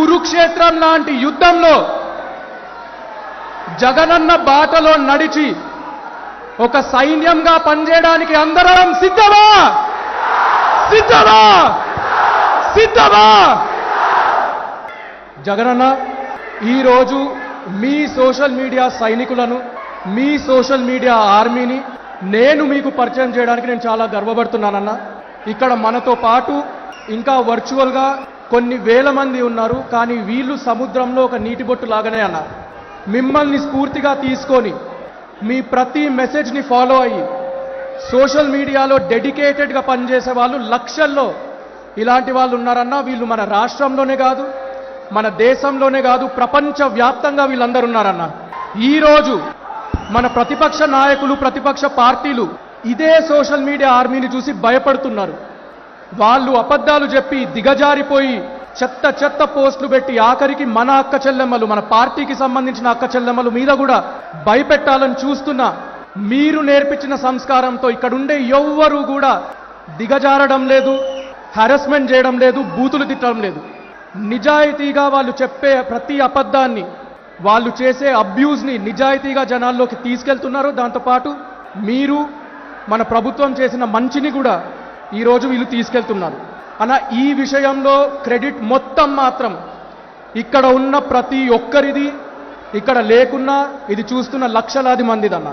కురుక్షేత్రం లాంటి యుద్ధంలో జగనన్న బాటలో నడిచి ఒక సైన్యంగా పనిచేయడానికి అందరం సిద్ధమా? సిద్ధమా? సిద్ధమా? జగనన్న ఈరోజు మీ సోషల్ మీడియా సైనికులను మీ సోషల్ మీడియా ఆర్మీని నేను మీకు పరిచయం చేయడానికి నేను చాలా గర్వపడుతున్నానన్న. ఇక్కడ మనతో పాటు ఇంకా వర్చువల్గా కొన్ని వేల మంది ఉన్నారు కానీ వీళ్ళు సముద్రంలో ఒక నీటి బొట్టు లాగానే అన్న మిమ్మల్ని స్ఫూర్తిగా తీసుకొని మీ ప్రతి మెసేజ్ని ఫాలో అయ్యి సోషల్ మీడియాలో డెడికేటెడ్గా పనిచేసే వాళ్ళు లక్షల్లో ఇలాంటి వాళ్ళు ఉన్నారన్నా వీళ్ళు మన రాష్ట్రంలోనే కాదు మన దేశంలోనే కాదు ప్రపంచ వ్యాప్తంగా వీళ్ళందరూ ఉన్నారన్న. ఈరోజు మన ప్రతిపక్ష నాయకులు ప్రతిపక్ష పార్టీలు ఇదే సోషల్ మీడియా ఆర్మీని చూసి భయపడుతున్నారు. వాళ్ళు అబద్ధాలు చెప్పి దిగజారిపోయి చెత్త చెత్త పోస్టులు పెట్టి ఆఖరికి మన అక్క చెల్లెమ్మలు మన పార్టీకి సంబంధించిన అక్క చెల్లెమ్మలు మీద కూడా భయపెట్టాలని చూస్తున్నా మీరు నేర్పించిన సంస్కారంతో ఇక్కడుండే ఎవ్వరూ కూడా దిగజారడం లేదు హెరస్మెంట్ చేయడం లేదు బూతులు తిట్టడం లేదు. నిజాయితీగా వాళ్ళు చెప్పే ప్రతి అబద్ధాన్ని వాళ్ళు చేసే అబ్యూస్ని నిజాయితీగా జనాల్లోకి తీసుకెళ్తున్నారు. దాంతోపాటు మీరు మన ప్రభుత్వం చేసిన మంచిని కూడా ఈరోజు వీళ్ళు తీసుకెళ్తున్నారు. అన్న ఈ విషయంలో క్రెడిట్ మొత్తం మాత్రం ఇక్కడ ఉన్న ప్రతి ఒక్కరిది ఇక్కడ లేకున్నా ఇది చూస్తున్న లక్షలాది మందిదన్న.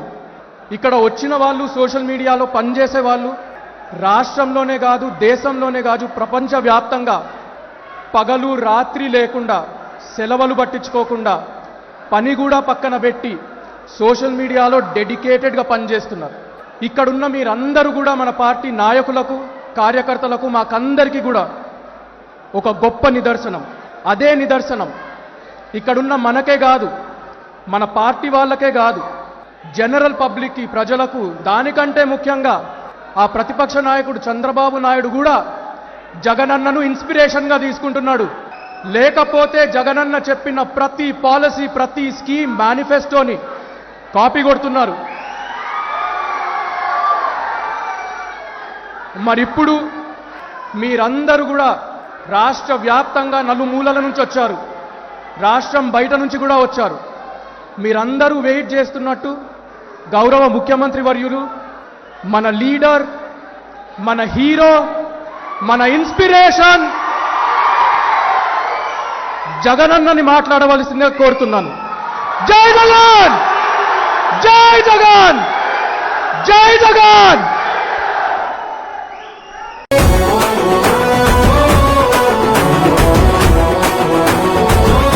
ఇక్కడ వచ్చిన వాళ్ళు సోషల్ మీడియాలో పనిచేసే వాళ్ళు రాష్ట్రంలోనే కాదు దేశంలోనే కాదు ప్రపంచవ్యాప్తంగా పగలు రాత్రి లేకుండా సెలవులు పట్టించుకోకుండా పని కూడా పక్కన పెట్టి సోషల్ మీడియాలో డెడికేటెడ్గా పనిచేస్తున్నారు. ఇక్కడున్న మీరందరూ కూడా మన పార్టీ నాయకులకు కార్యకర్తలకు మాకందరికీ కూడా ఒక గొప్ప నిదర్శనం. అదే నిదర్శనం. ఇక్కడున్న మనకే కాదు మన పార్టీ వాళ్ళకే కాదు జనరల్ పబ్లిక్కి ప్రజలకు దానికంటే ముఖ్యంగా ఆ ప్రతిపక్ష నాయకుడు చంద్రబాబు నాయుడు కూడా జగనన్నను ఇన్స్పిరేషన్గా తీసుకుంటున్నాడు. లేకపోతే జగనన్న చెప్పిన ప్రతి పాలసీ ప్రతి స్కీమ్ మేనిఫెస్టోని కాపీ కొడుతున్నారు. మరిప్పుడు మీరందరూ కూడా రాష్ట్ర వ్యాప్తంగా నలుమూలల నుంచి వచ్చారు. రాష్ట్రం బయట నుంచి కూడా వచ్చారు. మీరందరూ వెయిట్ చేస్తున్నట్టు గౌరవ ముఖ్యమంత్రి వర్యులు మన లీడర్ మన హీరో మన ఇన్స్పిరేషన్ జగనన్నని మాట్లాడవలసిందిగా కోరుతున్నాను. జై జగన్! జై జగన్! జై జగన్!